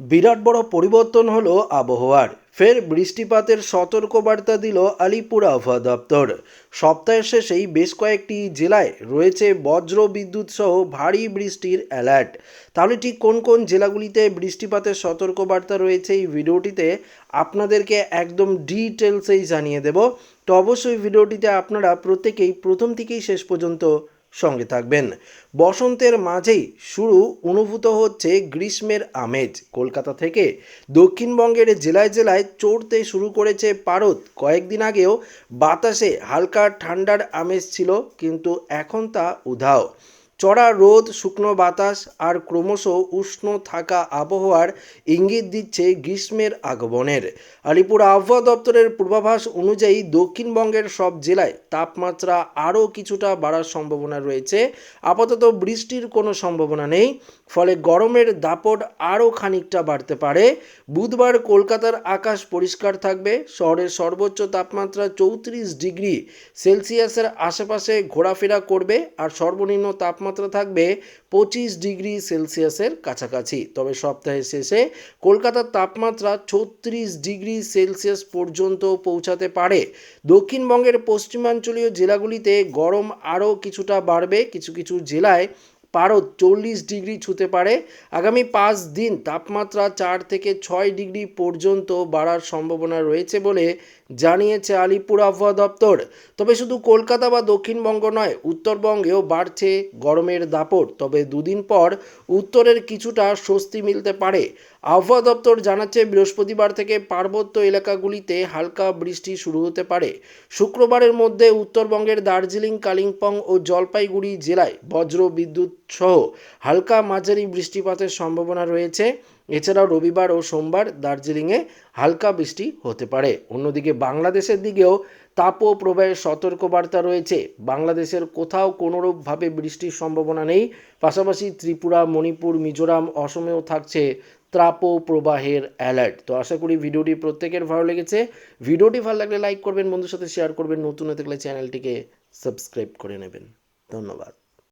বিরাট বড় পরিবর্তন হলো আবহাওয়ার। ফের বৃষ্টিপাতের সতর্কবার্তা দিল আলিপুর আবহাওয়া দপ্তর। সপ্তাহের শেষেই বেশ কয়েকটি জেলায় রয়েছে বজ্র বিদ্যুৎ সহ ভারী বৃষ্টির অ্যালার্ট। তাহলে ঠিক কোন কোন জেলাগুলিতে বৃষ্টিপাতের সতর্কবার্তা রয়েছে এই ভিডিওটিতে আপনাদেরকে একদম ডিটেলসেই জানিয়ে দেব। তো অবশ্যই ভিডিওটিতে আপনারা প্রত্যেকেই প্রথম থেকেই শেষ পর্যন্ত সঙ্গে থাকবেন। বসন্তের মাঝেই শুরু অনুভূত হচ্ছে গ্রীষ্মের আমেজ। কলকাতা থেকে দক্ষিণবঙ্গের জেলায় জেলায় চড়তে শুরু করেছে পারদ। কয়েকদিন আগেও বাতাসে হালকা ঠান্ডার আমেজ ছিল, কিন্তু এখন তা উধাও। চড়া রোদ, শুকনো বাতাস আর ক্রমশ উষ্ণ থাকা আবহাওয়ার ইঙ্গিত দিচ্ছে গ্রীষ্মের আগমনের। আলিপুর আবহাওয়া দপ্তরের পূর্বাভাস অনুযায়ী দক্ষিণবঙ্গের সব জেলায় তাপমাত্রা আরও কিছুটা বাড়ার সম্ভাবনা রয়েছে। আপাতত বৃষ্টির কোনো সম্ভাবনা নেই, ফলে গরমের দাপট আরও খানিকটা বাড়তে পারে। বুধবার কলকাতার আকাশ পরিষ্কার থাকবে, শহরের সর্বোচ্চ তাপমাত্রা চৌত্রিশ ডিগ্রি সেলসিয়াসের আশেপাশে ঘোরাফেরা করবে আর সর্বনিম্ন তাপমাত্রা থাকবে পঁচিশ ডিগ্রি সেলসিয়াসের কাছাকাছি। তবে সপ্তাহের শেষে কলকাতার তাপমাত্রা ছত্রিশ ডিগ্রি সেলসিয়াস পর্যন্ত পৌঁছাতে পারে। দক্ষিণবঙ্গের পশ্চিমাঞ্চলীয় জেলাগুলিতে গরম আরও কিছুটা বাড়বে। কিছু কিছু জেলায় পারদ চল্লিশ ডিগ্রি ছুতে পারে। আগামী পাঁচ দিন তাপমাত্রা চার থেকে ছয় ডিগ্রি পর্যন্ত বাড়ার সম্ভাবনা রয়েছে বলে জানিয়েছে আলিপুর আবহাওয়া দপ্তর। তবে শুধু কলকাতা বা দক্ষিণবঙ্গ নয়, উত্তরবঙ্গেও বাড়ছে গরমের দাপট। তবে দুদিন পর উত্তরের কিছুটা স্বস্তি মিলতে পারে। আবহাওয়া দপ্তর জানাচ্ছে, বৃহস্পতিবার থেকে পার্বত্য এলাকাগুলিতে হালকা বৃষ্টি শুরু হতে পারে। শুক্রবারের মধ্যে উত্তরবঙ্গের দার্জিলিং, কালিম্পং ও জলপাইগুড়ি জেলায় বজ্র বিদ্যুৎ সহ হালকা মাঝারি বৃষ্টিপাতের সম্ভাবনা রয়েছে। এছাড়াও রবিবার ও সোমবার দার্জিলিংয়ে হালকা বৃষ্টি হতে পারে। অন্যদিকে বাংলাদেশের দিকেও তাপ প্রবাহের সতর্কবার্তা রয়েছে। বাংলাদেশের কোথাও কোনোরূপভাবে বৃষ্টির সম্ভাবনা নেই। পাশাপাশি ত্রিপুরা, মণিপুর, মিজোরাম, অসমেও থাকছে ত্রাপ প্রবাহের অ্যালার্ট। তো আশা করি ভিডিওটি প্রত্যেকের ভালো লেগেছে। ভিডিওটি ভালো লাগলে লাইক করবেন, বন্ধুর সাথে শেয়ার করবেন। নতুন হতে গেলে চ্যানেলটিকে সাবস্ক্রাইব করে নেবেন। ধন্যবাদ।